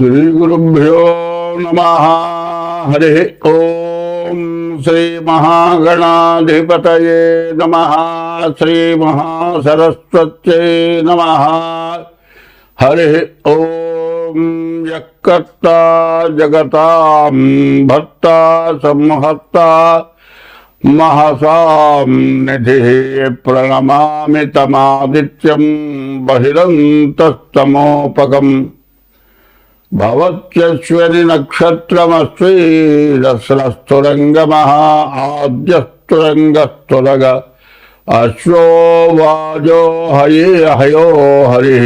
श्रीगुरुभ्यो ओ श्री महागणाधिपत नम। श्री महासरस्वत नम। हरिः ओ यकर्ता जगता भक्ता संहत्ता महसां निधि प्रणमा तमादित्यं बहिंतमोपगम భవత్యశ్వరి మహా దసరస్తురంగమ ఆద్యస్తురంగస్తురగ అశ్వో వాజో హయే హయో హరి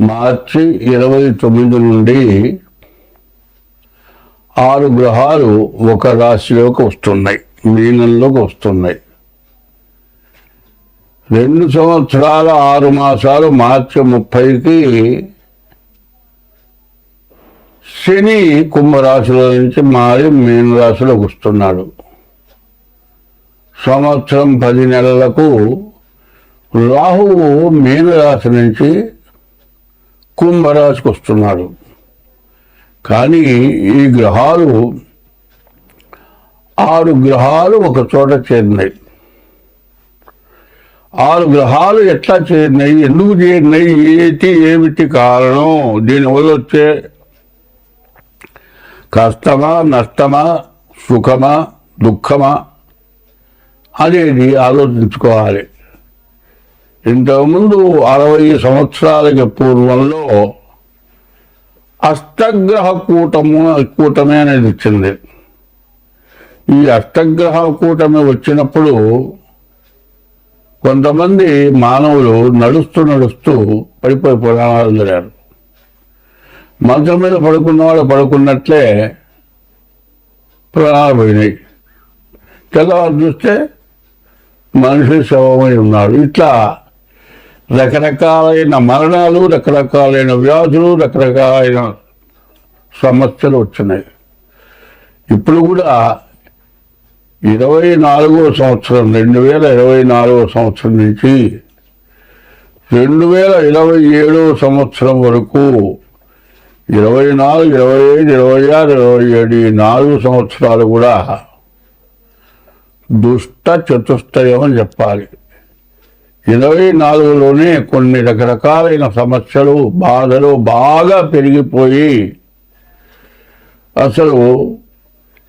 మార్చి ఇరవై తొమ్మిది నుండి ఆరు గ్రహాలు ఒక రాశిలోకి వస్తున్నాయి మీనంలోకి వస్తున్నాయి. రెండు సంవత్సరాల ఆరు మాసాలు మార్చి ముప్పైకి శని కుంభరాశిలో నుంచి మారి మీనరాశిలోకి వస్తున్నాడు. సంవత్సరం పది నెలలకు రాహువు మీనరాశి నుంచి కుంభరాశికి వస్తున్నాడు. కానీ ఈ గ్రహాలు ఆరు గ్రహాలు ఒక చోట చేరినాయి. ఆరు గ్రహాలు ఎట్లా చేరినాయి? ఎందుకు చేరినాయి? ఏటి? ఏమిటి కారణం? దీనివల్ల వచ్చే కష్టమా నష్టమా సుఖమా దుఃఖమా? అనేది ఆలోచించుకోవాలి. ఇంతకుముందు అరవై సంవత్సరాలకి పూర్వంలో అష్టగ్రహ కూటము కూటమి అనేది వచ్చింది ఈ అష్టగ్రహ కూటమి వచ్చినప్పుడు కొంతమంది మానవులు నడుస్తూ నడుస్తూ పడిపోయి పురాణాలు జరిగారు మంచం మీద పడుకున్న వాళ్ళు పడుకున్నట్లే ప్రాణాలు పోయినాయి. తెల్లవారు చూస్తే మనిషి శవమై ఉన్నాడు. ఇట్లా రకరకాలైన మరణాలు రకరకాలైన వ్యాధులు రకరకాలైన సమస్యలు వచ్చినాయి. ఇప్పుడు కూడా ఇరవై నాలుగో సంవత్సరం రెండు వేల ఇరవై నాలుగో సంవత్సరం నుంచి రెండు వేల ఇరవై ఏడో సంవత్సరం వరకు ఇరవై నాలుగు ఇరవై ఐదు ఇరవై ఆరు ఇరవై ఏడు ఈ నాలుగు సంవత్సరాలు కూడా దుష్ట చతుష్టయం అని చెప్పాలి. ఇరవై నాలుగులోనే కొన్ని రకరకాలైన సమస్యలు బాధలు బాగా పెరిగిపోయి అసలు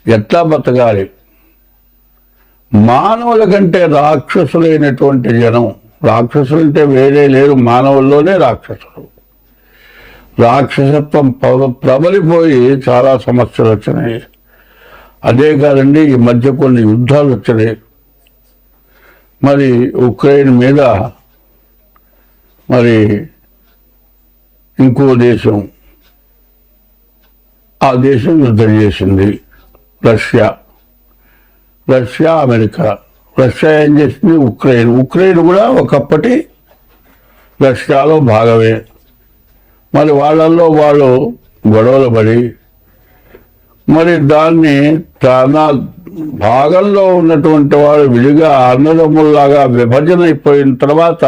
ఎట్లా బతకాలి? మానవుల కంటే రాక్షసులైనటువంటి జనం రాక్షసులు అంటే వేరే లేరు మానవుల్లోనే రాక్షసులు. రాక్షసత్వం ప్రబలిపోయి చాలా సమస్యలు వచ్చినాయి. అదే కాదండి ఈ మధ్య కొన్ని యుద్ధాలు వచ్చినాయి. మరి ఉక్రెయిన్ మీద మరి ఇంకో దేశం ఆ దేశం యుద్ధం చేసింది. రష్యా. Russia America. రష్యా ఏం చేసింది? ఉక్రెయిన్. ఉక్రెయిన్ కూడా ఒకప్పటి రష్యాలో భాగమే. మరి వాళ్ళల్లో వాళ్ళు గొడవలు పడి మరి దాన్ని తన భాగంలో ఉన్నటువంటి వాడు విడిగా అన్నదమ్ముల్లాగా విభజన అయిపోయిన తర్వాత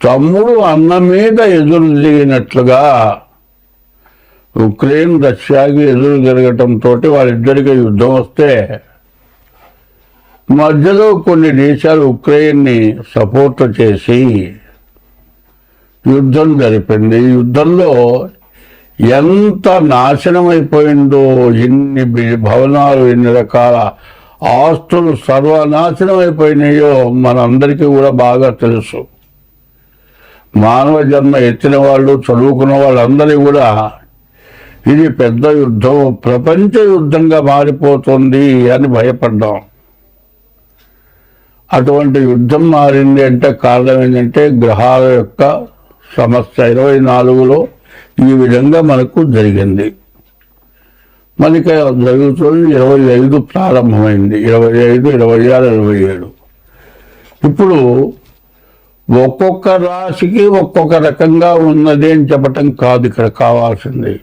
తమ్ముడు అన్న మీద ఎదురు తిరిగినట్లుగా ఉక్రెయిన్ రష్యాకి ఎదురు తిరగటంతో వాళ్ళిద్దరికి యుద్ధం వస్తే మధ్యలో కొన్ని దేశాలు ఉక్రెయిన్ని సపోర్ట్ చేసి యుద్ధం జరిపింది. ఈ యుద్ధంలో ఎంత నాశనం అయిపోయిందో ఎన్ని భవనాలు ఎన్ని రకాల ఆస్తులు సర్వనాశనం అయిపోయినాయో మనందరికీ కూడా బాగా తెలుసు. మానవ జన్మ ఎత్తిన వాళ్ళు చదువుకున్న వాళ్ళందరూ కూడా ఇది పెద్ద యుద్ధం ప్రపంచ యుద్ధంగా మారిపోతుంది అని భయపడ్డాం. అటువంటి యుద్ధం మారింది అంటే కారణం ఏంటంటే గ్రహాల యొక్క సమస్య ఇరవై నాలుగులో ఈ విధంగా మనకు జరిగింది. మనకి జరుగుతుంది ఇరవై ఐదు ప్రారంభమైంది. ఇరవై ఐదు ఇరవై ఆరు ఇరవై ఏడు. ఇప్పుడు ఒక్కొక్క రాశికి ఒక్కొక్క రకంగా ఉన్నది అని చెప్పటం కాదు ఇక్కడ కావాల్సింది.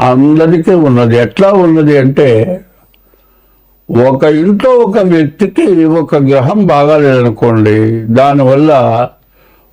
అందరికీ ఉన్నది. ఎట్లా ఉన్నది అంటే ఒక ఇంట్లో ఒక వ్యక్తికి ఒక గ్రహం బాగాలేదనుకోండి దానివల్ల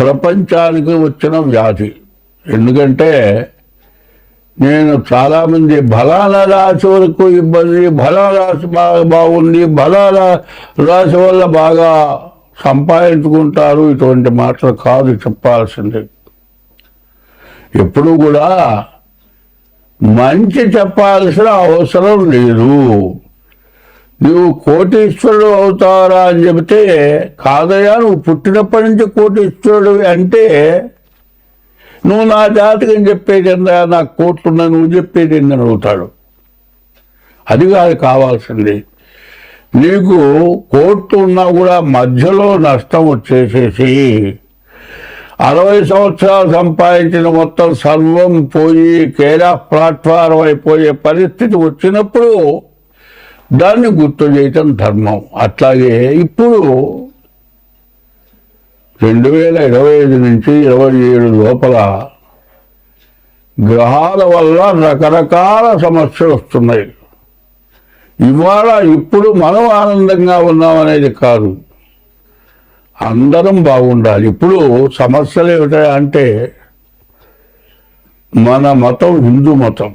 ప్రపంచానికి వచ్చిన వ్యాధి. ఎందుకంటే నేను చాలామంది బలాల రాశి వరకు ఇబ్బంది బలాల రాశి బాగా బాగుంది బలాల రాశి వల్ల బాగా సంపాదించుకుంటారు. ఇటువంటి మాటలు కాదు చెప్పాల్సింది. ఎప్పుడు కూడా మంచి చెప్పాల్సిన అవసరం లేదు. నువ్వు కోటీశ్వరుడు అవుతారా అని చెబితే కాదయా నువ్వు పుట్టినప్పటి నుంచి కోటీశ్వరుడు అంటే నువ్వు నా జాతకం చెప్పేది ఏందా నాకు కోట్లున్నా నువ్వు చెప్పేది ఏందని అవుతాడు. అది కాదు కావాల్సింది. నీకు కోర్టు ఉన్నా కూడా మధ్యలో నష్టం వచ్చేసేసి అరవై సంవత్సరాలు సంపాదించిన మొత్తం సర్వం పోయి కేరా ప్లాట్ఫారం అయిపోయే పరిస్థితి వచ్చినప్పుడు దాన్ని గుర్తు చేయటం ధర్మం. అట్లాగే ఇప్పుడు రెండు వేల ఇరవై ఐదు నుంచి ఇరవై ఏడు లోపల గ్రహాల వల్ల రకరకాల సమస్యలు వస్తున్నాయి. ఇవాళ ఇప్పుడు మనం ఆనందంగా ఉన్నామనేది కాదు. అందరం బాగుండాలి. ఇప్పుడు సమస్యలు ఏమిటంటే మన మతం హిందూ మతం.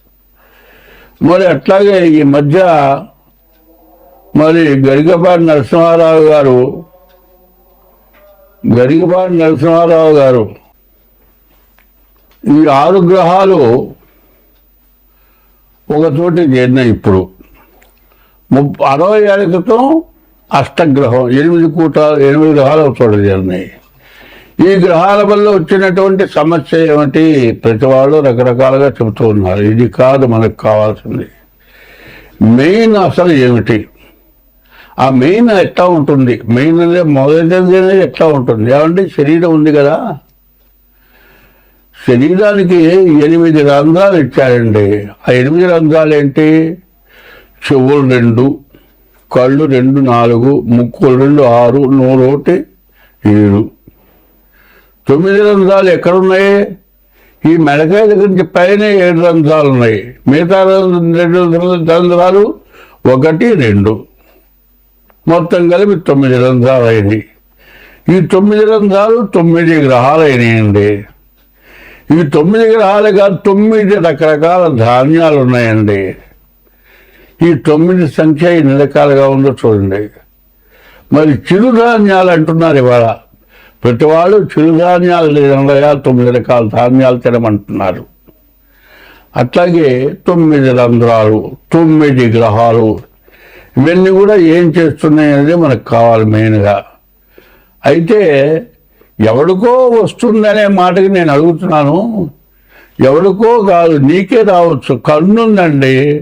మరి అట్లాగే ఈ మధ్య మరి గరికపాటి నరసింహారావు గారు గరికపాటి నరసింహారావు గారు ఈ ఆరు గ్రహాలు ఒక చోట చేరినాయి ఇప్పుడు. ముప్పై అరవై ఏళ్ళ క్రితం అష్టగ్రహం ఎనిమిది కూట ఎనిమిది గ్రహాలు ఒక చోట చేరినాయి. ఈ గ్రహాల వల్ల వచ్చినటువంటి సమస్య ఏమిటి? ప్రతి వాళ్ళు రకరకాలుగా చెబుతూ ఉన్నారు. ఇది కాదు మనకు కావాల్సింది. మెయిన్ అసలు ఏమిటి? ఆ మెయిన్ ఎట్లా ఉంటుంది? మెయిన్ అనేది మొదటిది అనేది ఎట్లా ఉంటుంది? ఏమంటే శరీరం ఉంది కదా. శరీరానికి ఎనిమిది రంధ్రాలు ఇచ్చారండి. ఆ ఎనిమిది రంధ్రాలు ఏంటి? చెవులు రెండు కళ్ళు రెండు నాలుగు ముక్కులు రెండు ఆరు నూరు ఒకటి ఏడు. తొమ్మిది రంధ్రాలు ఎక్కడున్నాయి? ఈ మెడకాయ దగ్గర నుంచి పైన ఏడు రంధ్రాలు ఉన్నాయి. మిగతా రెండు రంధ్రాలు ఒకటి రెండు. మొత్తం కలిపి తొమ్మిది రంధ్రాలు అయినాయి ఈ తొమ్మిది రంధ్రాలు తొమ్మిది గ్రహాలు అయినాయండి ఈ తొమ్మిది గ్రహాలుగా తొమ్మిది రకరకాల ధాన్యాలు ఉన్నాయండి ఈ తొమ్మిది సంఖ్య ఎన్ని రకాలుగా ఉందో చూడండి. మరి చిరుధాన్యాలు అంటున్నారు ఇవాళ. ప్రతివాడు చిరుధాన్యాలు లేదనగా తొమ్మిది రకాల ధాన్యాలు తినమంటున్నారు. అట్లాగే తొమ్మిది రంధ్రాలు తొమ్మిది గ్రహాలు ఇవన్నీ కూడా ఏం చేస్తున్నాయి అనేది మనకు కావాలి మెయిన్గా. అయితే ఎవడికో వస్తుందనే మాటకి నేను అడుగుతున్నాను. ఎవడికో కాదు నీకే రావచ్చు. కన్నుందండి.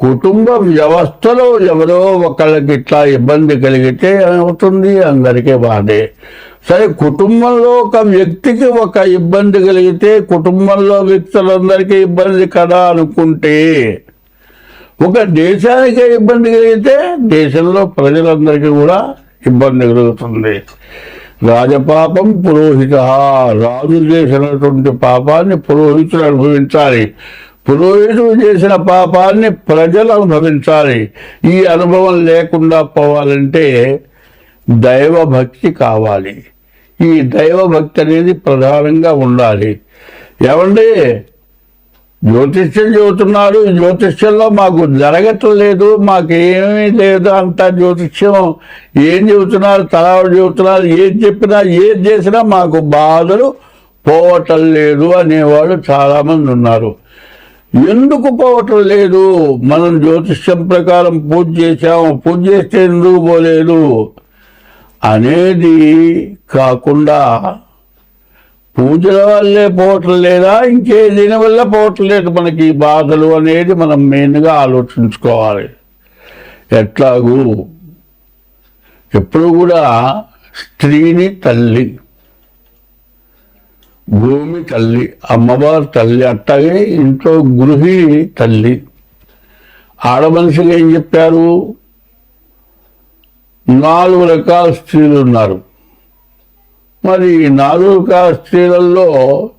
కుటుంబ వ్యవస్థలో ఎవరో ఒకళ్ళకి ఇట్లా ఇబ్బంది కలిగితే ఏమవుతుంది? అందరికీ బాధే. సరే కుటుంబంలో ఒక వ్యక్తికి ఒక ఇబ్బంది కలిగితే కుటుంబంలో వ్యక్తులందరికీ ఇబ్బంది కదా అనుకుంటే ఒక దేశానికే ఇబ్బంది కలిగితే దేశంలో ప్రజలందరికీ కూడా ఇబ్బంది కలుగుతుంది. రాజపాపం పురోహిత. రాజు చేసినటువంటి పాపాన్ని పురోహితులు అనుభవించాలి. పురోహితుడు చేసిన పాపాన్ని ప్రజలు అనుభవించాలి. ఈ అనుభవం లేకుండా పోవాలంటే దైవభక్తి కావాలి. ఈ దైవభక్తి అనేది ప్రధానంగా ఉండాలి. ఏమండి? జ్యోతిష్యం చెబుతున్నారు జ్యోతిష్యంలో మాకు జరగట్లేదు మాకేమీ లేదు అంత జ్యోతిష్యం. ఏం చెబుతున్నారు? తలాడు చెబుతున్నారు. ఏం చెప్పినా ఏం చేసినా మాకు బాధలు పోవటం లేదు అనేవాళ్ళు చాలామంది ఉన్నారు. ఎందుకు పోవటం లేదు? మనం జ్యోతిష్యం ప్రకారం పూజ చేశాము. పూజ చేస్తే ఎందుకు పోలేదు? అనేది కాకుండా పూజల వల్లే పోవటం లేదా? ఇంకే దీని వల్ల పోవటం లేదు మనకి. ఈ బాధలు అనేది మనం మెయిన్గా ఆలోచించుకోవాలి. ఎట్లాగూ? ఎప్పుడు కూడా స్త్రీని తల్లి. భూమి తల్లి అమ్మవారు తల్లి అట్టగే ఇంట్లో గృహిణి తల్లి. ఆడమనిషికి ఏం చెప్పారు? నాలుగు రకాల స్త్రీలు ఉన్నారు. మరి నాలుగు రకాల స్త్రీలలో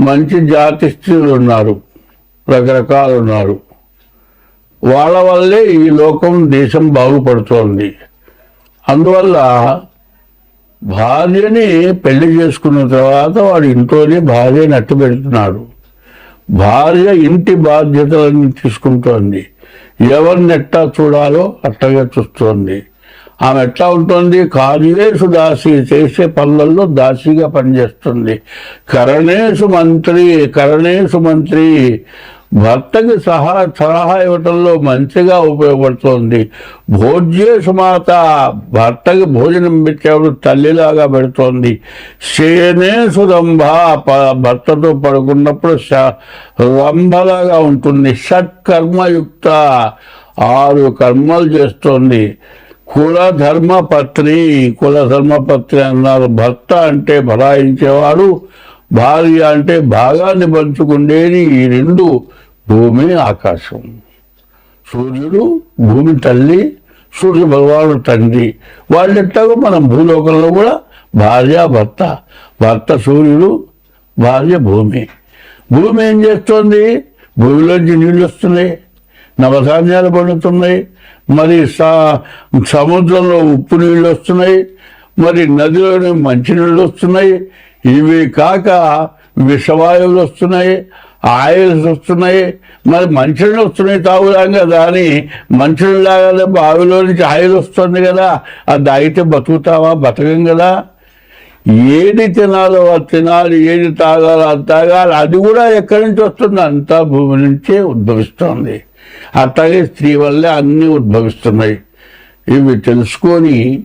మంచి జాతి స్త్రీలు ఉన్నారు. రకరకాలు ఉన్నారు. వాళ్ళ వల్లే ఈ లోకం దేశం బాగుపడుతోంది. అందువల్ల భార్యని పెళ్ళి చేసుకున్న తర్వాత వాడు ఇంట్లోనే భార్యని అట్టు పెడుతున్నాడు. భార్య ఇంటి బాధ్యతలను తీసుకుంటోంది. ఎవరిని ఎట్టా చూడాలో అట్టగా చూస్తోంది. ఆమె ఎట్లా ఉంటుంది? కార్యేషు దాసి చేసే పనులలో దాసిగా పనిచేస్తుంది. కరణేషు మంత్రి కరణేషు మంత్రి భర్తకి సహా సలహా ఇవ్వటంలో మంచిగా ఉపయోగపడుతోంది. భోజ్యేషు మాత భర్తకి భోజనం పెట్టేవాడు తల్లిలాగా పెడుతోంది. శయనేషు సురంభ ప- భర్తతో పడుకున్నప్పుడు రంభలాగా ఉంటుంది. షట్కర్మయుక్త ఆరు కర్మలు చేస్తోంది. కులధర్మపత్రి కులధర్మపత్రి అన్నారు. భర్త అంటే బలాయించేవాడు భార్య అంటే భాగాన్ని పంచుకుండేది ఈ రెండు భూమి ఆకాశం. సూర్యుడు భూమి తల్లి సూర్య భగవానుడు తండ్రి. వాళ్ళెట్టాగో మనం భూలోకంలో కూడా భార్య భర్త భర్త సూర్యుడు భార్య భూమి. భూమి ఏం చేస్తోంది? భూమిలోంచి నీళ్ళు వస్తున్నాయి నవధాన్యాలు పండుతున్నాయి మరి సా- సముద్రంలో ఉప్పు నీళ్ళు వస్తున్నాయి మరి నదిలోని మంచినీళ్ళు వస్తున్నాయి ఇవి కాక విషవాయువులు వస్తున్నాయి ఆయిల్స్ వస్తున్నాయి మరి మంచినీళ్ళు వస్తున్నాయి తాగుదాం కదా అని మంచినీళ్ళు లాగానే బావిలో నుంచి ఆయిల్ వస్తుంది కదా అది తాగితే బతుకుతావా? బతకం కదా. ఏది తినాలో అది తినాలి ఏది తాగాలో అది తాగాలి అది కూడా ఎక్కడి నుంచి వస్తుంది? అంతా భూమి నుంచే ఉద్భవిస్తుంది. అట్లాగే స్త్రీ వల్లే అన్నీ ఉద్భవిస్తున్నాయి. ఇవి తెలుసుకొని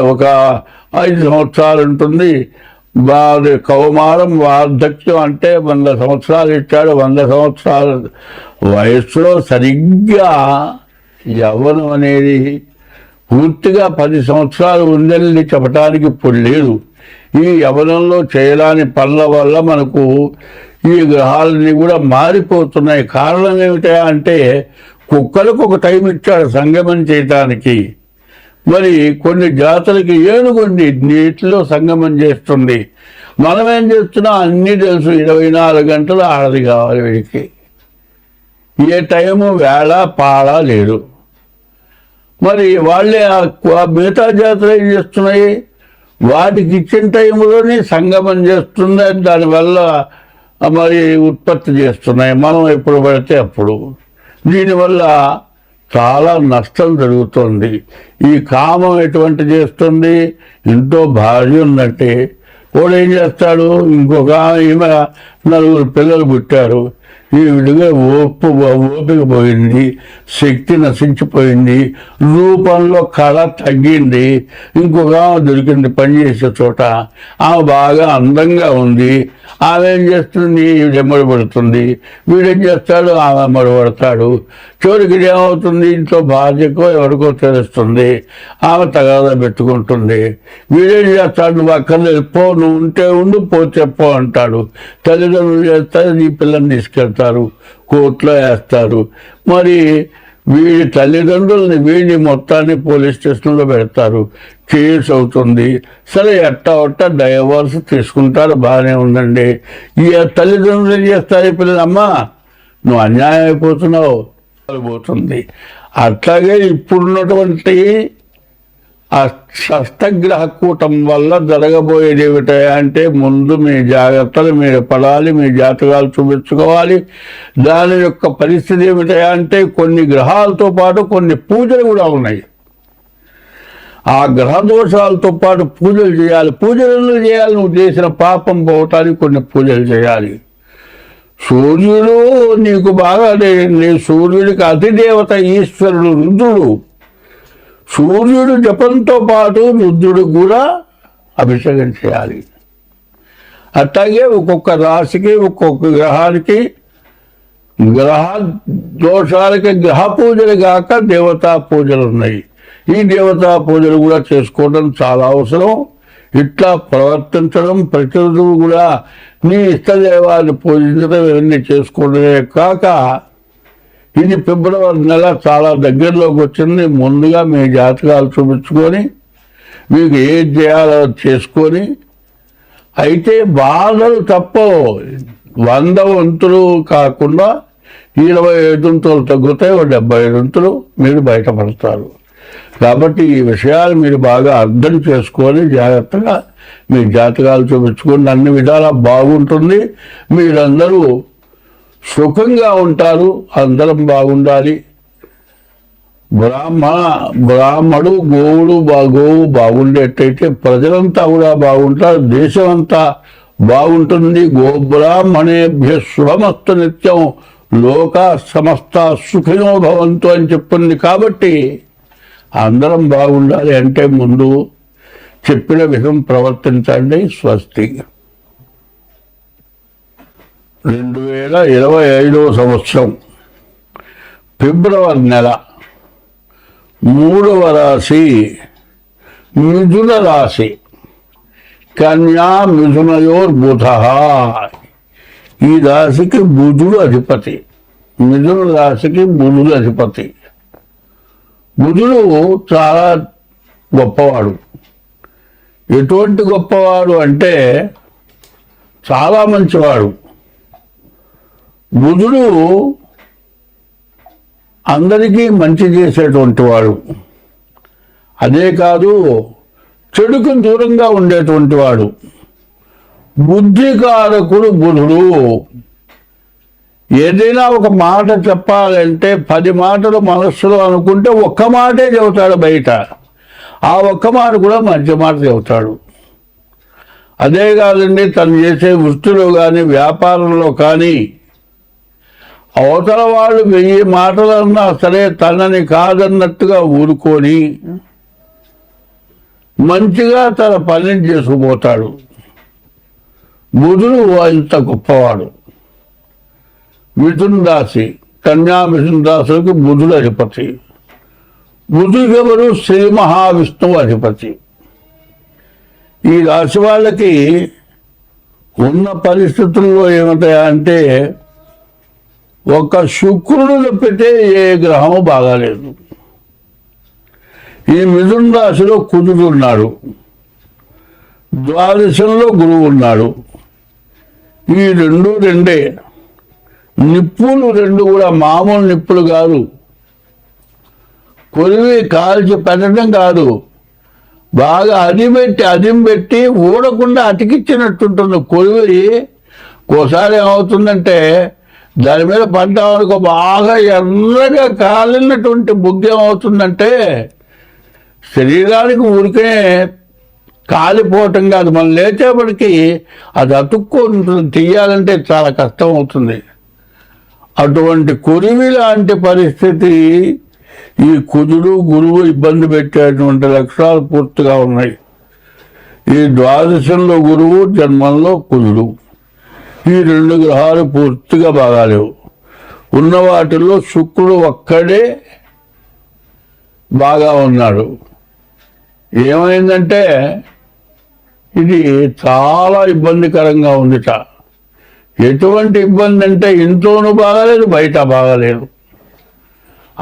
ఒక ఐదు సంవత్సరాలు ఉంటుంది. వారి కౌమారం వార్ధక్యం అంటే వంద సంవత్సరాలు ఇచ్చాడు. వంద సంవత్సరాల వయస్సులో సరిగ్గా యవ్వనం అనేది పూర్తిగా పది సంవత్సరాలు ఉందని చెప్పడానికి ఇప్పుడు లేదు. ఈ యవనంలో చేయరాని పనుల వల్ల మనకు ఈ గ్రహాలన్నీ కూడా మారిపోతున్నాయి. కారణం ఏమిటా అంటే కుక్కలకు ఒక టైం ఇచ్చాడు సంగమం చేయటానికి. మరి కొన్ని జాతులకి ఏనుగుండి నీటిలో సంగమం చేస్తుంది. మనం ఏం చేస్తున్నా? అన్నీ తెలుసు. ఇరవై నాలుగు గంటలు ఆడది కావాలి వీడికి. ఏ టైము వేళ పాళ లేదు. మరి వాళ్ళే ఆ మిగతా జాతులు ఏం చేస్తున్నాయి? వాటికి ఇచ్చిన టైంలోనే సంగమం చేస్తుంది దానివల్ల మరి ఉత్పత్తి చేస్తున్నాయి. మనం ఎప్పుడు పడితే అప్పుడు. దీనివల్ల చాలా నష్టం జరుగుతుంది. ఈ కామం ఎటువంటి చేస్తుంది? ఇంట్లో భార్య ఉన్నట్టే వాడు ఏం చేస్తాడు? ఇంకొక ఈమె నలుగురు పిల్లలు పుట్టారు. ఈ విడిగా ఓపు ఓపిక పోయింది శక్తి నశించిపోయింది రూపంలో కళ తగ్గింది ఇంకొక ఆమె దొరికింది పనిచేసే చోట. ఆమె బాగా అందంగా ఉంది. ఆమె ఏం చేస్తుంది? ఈవిడ ఎమ్మడబడుతుంది వీడేం చేస్తాడు? ఆమె ఎమ్మడబడతాడు చివరికి ఏమవుతుంది? ఇంట్లో భార్యకో ఎవరికో తెలుస్తుంది. ఆమె తగాదా పెట్టుకుంటుంది. వీడేం చేస్తాడు? నువ్వు అక్కర్లేదు పో నువ్వు ఉంటే ఉండు పోతే పో అంటాడు. తల్లిదండ్రులు చేస్తారు నీ పిల్లని తీసుకెళ్తారు కోర్టులో వేస్తారు. మరి వీడి తల్లిదండ్రుల్ని వీడిని మొత్తాన్ని పోలీస్ స్టేషన్లో పెడతారు. కేసు అవుతుంది. సరే ఎట్టా ఒట్ట డైవర్స్ తీసుకుంటారు బాగానే ఉందండి. ఈ తల్లిదండ్రులు ఏం చేస్తారు ఈ నువ్వు అన్యాయం అయిపోతున్నావు. పోతుంది. అట్లాగే ఇప్పుడున్నటువంటి ఆ షష్టగ్రహ కూటం వల్ల జరగబోయేది ఏమిటా అంటే ముందు మీ జాగ్రత్తలు మీరు పడాలి మీ జాతకాలు చూపించుకోవాలి. దాని యొక్క పరిస్థితి ఏమిటా అంటే కొన్ని గ్రహాలతో పాటు కొన్ని పూజలు కూడా ఉన్నాయి. ఆ గ్రహ దోషాలతో పాటు పూజలు చేయాలి. పూజలు ఎందుకు చేయాలి? నువ్వు చేసిన పాపం పోవటానికి కొన్ని పూజలు చేయాలి. సూర్యుడు నీకు బాగా నీ సూర్యుడికి అతిదేవత ఈశ్వరుడు రుద్రుడు. సూర్యుడు జపంతో పాటు రుద్రుడు కూడా అభిషేకం చేయాలి. అట్లాగే ఒక్కొక్క రాశికి ఒక్కొక్క గ్రహానికి గ్రహ దోషాలకి గ్రహ పూజలు కాక దేవతా పూజలు ఉన్నాయి. ఈ దేవతా పూజలు కూడా చేసుకోవడం చాలా అవసరం. ఇట్లా ప్రవర్తించడం ప్రతిరోజు కూడా నీ ఇష్టదేవాన్ని పూజించడం ఇవన్నీ చేసుకోవడమే కాక ఇది ఫిబ్రవరి నెల చాలా దగ్గరలోకి వచ్చింది. ముందుగా మీ జాతకాలు చూపించుకొని మీకు ఏది చేయాలో చేసుకొని అయితే బాధలు తప్పవు. వంద వంతులు కాకుండా ఇరవై ఐదు వంతులు తగ్గుతాయి ఓ డెబ్బై ఐదు వంతులు మీరు బయటపడతారు. కాబట్టి ఈ విషయాలు మీరు బాగా అర్థం చేసుకొని జాగ్రత్తగా మీ జాతకాలు చూపించుకోండి అన్ని విధాలా బాగుంటుంది. మీరందరూ సుఖంగా ఉంటారు. అందరం బాగుండాలి. బ్రాహ్మణ బ్రాహ్మడు గోవుడు బా గోవు బాగుండేటైతే ప్రజలంతా కూడా బాగుంటారు. దేశం అంతా బాగుంటుంది. గోబ్రాహ్మణేభ్య శుభమస్తు నిత్యం. లోక సమస్త సుఖినో భవంతు అని చెప్పింది కాబట్టి అందరం బాగుండాలి అంటే ముందు చెప్పిన విధం ప్రవర్తించండి స్వస్తి. రెండు వేల ఇరవై ఐదవ సంవత్సరం ఫిబ్రవరి నెల మూడవ రాశి మిథున రాశి కన్యా మిథునయోర్ బుధ. ఈ రాశికి బుధుడు అధిపతి మిథున రాశికి బుధుడు అధిపతి. బుధుడు చాలా గొప్పవాడు. ఎటువంటి గొప్పవాడు అంటే చాలా మంచివాడు. బుధుడు అందరికీ మంచి చేసేటువంటి వాడు. అదే కాదు చెడుకు దూరంగా ఉండేటువంటి వాడు. బుద్ధికారకుడు బుధుడు. ఏదైనా ఒక మాట చెప్పాలంటే పది మాటలు మనస్సులో అనుకుంటే ఒక్క మాటే చెబుతాడు బయట. ఆ ఒక్క మాట కూడా మంచి మాట చెబుతాడు. అదే కాదండి తను చేసే వృత్తిలో కానీ వ్యాపారంలో కానీ అవతల వాళ్ళు వెయ్యి మాటలన్నా సరే తనని కాదన్నట్టుగా ఊరుకొని మంచిగా తన పనిని చేసుకుపోతాడు. బుధుడు ఇంత గొప్పవాడు. మిథున్ దాసి కన్యా మిథున్ దాసులకు బుధుడు అధిపతి. బుధుడు శ్రీ మహావిష్ణువు అధిపతి. ఈ రాశి వాళ్ళకి ఉన్న పరిస్థితుల్లో ఏమిటాయా అంటే ఒక శుక్రుడు తప్పితే ఏ గ్రహము బాగాలేదు. ఈ మిథున రాశిలో కుజుడు ఉన్నాడు. ద్వాదశంలో గురువు ఉన్నాడు. ఈ రెండు రెండే. నిప్పులు రెండు కూడా మామూలు నిప్పులు కాదు. కొలివి కాల్చి పెట్టడం కాదు. బాగా అదిపెట్టి అదిం పెట్టి ఊడకుండా అతికిచ్చినట్టుంటుంది కొలివి ఒకసారి ఏమవుతుందంటే దాని మీద పడ్డామనుకో బాగా ఎర్రగా కాలినటువంటి బుగ్గి ఏమవుతుందంటే శరీరానికి ఊరికే కాలిపోవటం కాదు. మనం లేచేపటికి అది అతుక్కుంటుంది తీయాలంటే చాలా కష్టం అవుతుంది అటువంటి కురివి లాంటి పరిస్థితి ఈ కుజుడు గురువు ఇబ్బంది పెట్టేటువంటి లక్షణాలు పూర్తిగా ఉన్నాయి. ఈ ద్వాదశంలో గురువు జన్మంలో కుజుడు. ఈ రెండు గ్రహాలు పూర్తిగా బాగాలేవు. ఉన్న వాటిల్లో శుక్రుడు ఒక్కడే బాగా ఉన్నాడు. ఏమైందంటే ఇది చాలా ఇబ్బందికరంగా ఉందిట. ఎటువంటి ఇబ్బంది అంటే ఇంట్లోనూ బాగాలేదు బయట బాగాలేదు.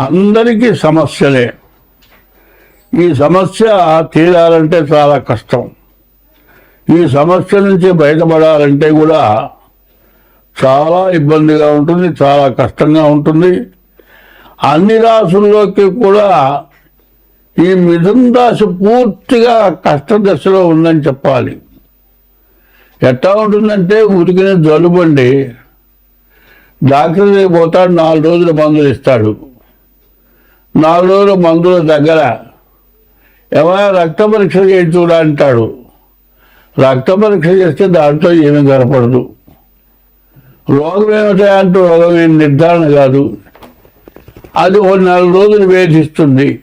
అందరికీ సమస్యలే. ఈ సమస్య తీరాలంటే చాలా కష్టం. ఈ సమస్య నుంచి బయటపడాలంటే కూడా చాలా ఇబ్బందిగా ఉంటుంది చాలా కష్టంగా ఉంటుంది. అన్ని రాసుల్లోకి కూడా ఈ మిథున రాశి పూర్తిగా కష్టదశలో ఉందని చెప్పాలి. ఎట్లా ఉంటుందంటే ఉరికిన జలుబండి డాక్టర్ పోతాడు నాలుగు రోజులు మందులు ఇస్తాడు. నాలుగు మందుల దగ్గర. ఏమైనా రక్త పరీక్ష చేయించుడా అంటాడు. రక్త పరీక్ష చేస్తే దాంట్లో ఏమీ కనపడదు రోగం ఏమిటా అంటూ రోగం ఏం నిర్ధారణ కాదు. అది ఓ నెల రోజులు వేధిస్తుంది.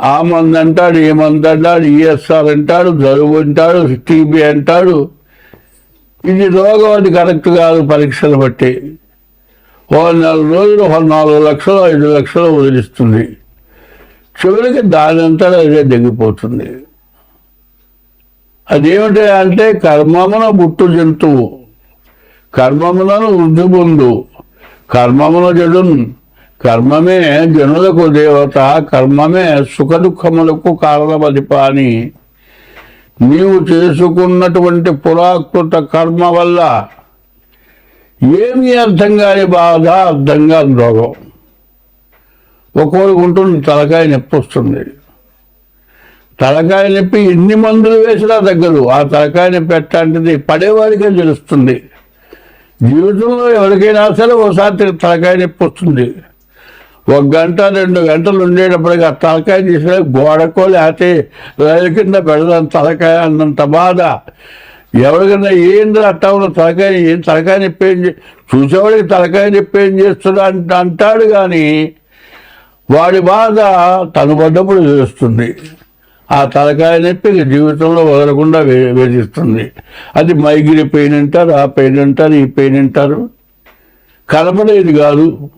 ఆ మంది అంటాడు ఈ మంది అంటాడు ఈఎస్ఆర్ అంటాడు జలుబు అంటాడు టీబీ అంటాడు. ఇది రోగం అది కరెక్ట్ కాదు పరీక్షలు బట్టి. ఓ నెల రోజులు ఒక నాలుగు లక్షలు ఐదు లక్షలు వదిలిస్తుంది. చివరికి దాని అంతా అదే దిగిపోతుంది. అదేమిటి అంటే కర్మమున బుట్టు జంతువు కర్మములను వృద్ధి పొందు కర్మమున జడున్ కర్మమే జనులకు దేవత కర్మమే సుఖ దుఃఖములకు కారణమదిప అని నీవు చేసుకున్నటువంటి పురాకృత కర్మ వల్ల ఏమీ అర్థం కాని బాధ అర్థం కాని రోగం ఒక్కొక్కరికి ఉంటుంది తలకాయ నొప్పి వస్తుంది. తలకాయ నొప్పి ఎన్ని మందులు వేసినా తగ్గదు. ఆ తలకాయ నొప్పి ఎట్లాంటిది? పడేవారికే తెలుస్తుంది. జీవితంలో ఎవరికైనా సరే ఒకసారి తలకాయ నొప్పి వస్తుంది. ఒక గంట రెండు గంటలు ఉండేటప్పటికి ఆ తలకాయ తీసిన గోడకో లేకపోతే రైలు కింద పెడదాం తలకాయ అన్నంత బాధ. ఎవరికైనా ఏంద్ర అట్టా ఉన్న తలకాయ ఏం తలకాయ నొప్పి ఏం చే- చూసేవాడికి తలకాయ నొప్పి ఏం చేస్తున్నా అంట అంటాడు కానీ వాడి బాధ తను పడ్డప్పుడు తెలుస్తుంది. ఆ తలకాయ నొప్పి జీవితంలో వదలకుండా వే- వేధిస్తుంది. అది మైగ్రి పెయిన్ అంటారు ఆ పెయిన్ అంటారు ఈ పెయిన్ అంటారు. కలపలేదు కాదు.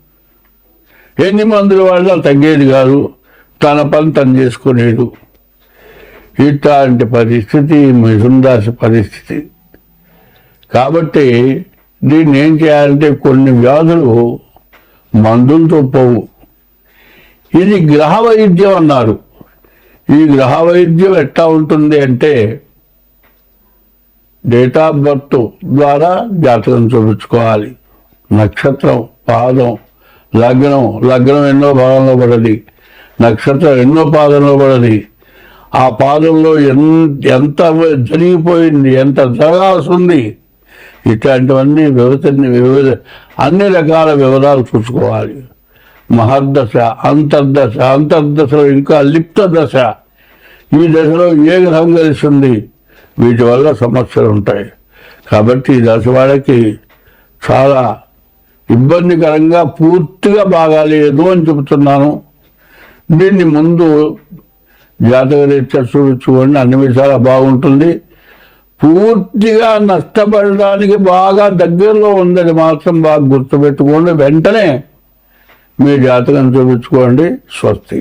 ఎన్ని మందులు వాడినా తగ్గేది కాదు. తన పని తను చేసుకునేది. ఇట్లాంటి పరిస్థితి మిథునరాశి పరిస్థితి. కాబట్టి దీన్ని ఏం చేయాలంటే కొన్ని వ్యాధులు మందులతో పోవు. ఇది గ్రహ వైద్యం అన్నారు. ఈ గ్రహ వైద్యం ఎట్లా ఉంటుంది అంటే డేట్ ఆఫ్ బర్త్ ద్వారా జాతకం చూపించుకోవాలి. నక్షత్రం పాదం లగ్నం లగ్నం ఎన్నో భాగంలో పడది. నక్షత్రం ఎన్నో పాదంలో పడది. ఆ పాదంలో ఎంత ఎంత జరిగిపోయింది ఎంత జరగాల్సి ఉంది ఇట్లాంటివన్నీ వివతని వివిధ అన్ని రకాల వివరాలు చూసుకోవాలి. మహర్దశ అంతర్దశ అంతర్దశలో ఇంకా లిప్త దశ. ఈ దశలో ఏ గ్రహం కలిసింది వీటి వల్ల సమస్యలు ఉంటాయి. కాబట్టి ఈ దశ వాళ్ళకి చాలా ఇబ్బందికరంగా పూర్తిగా బాగాలేదు అని చెబుతున్నాను. దీన్ని ముందు జాతక రీత్యా చూపించుకోండి చూడండి అన్ని విషయాలు బాగుంటుంది. పూర్తిగా నష్టపడడానికి బాగా దగ్గరలో ఉందని మాత్రం బాగా గుర్తుపెట్టుకోండి. వెంటనే మీ జాతకం చూపించుకోండి. స్వస్తి.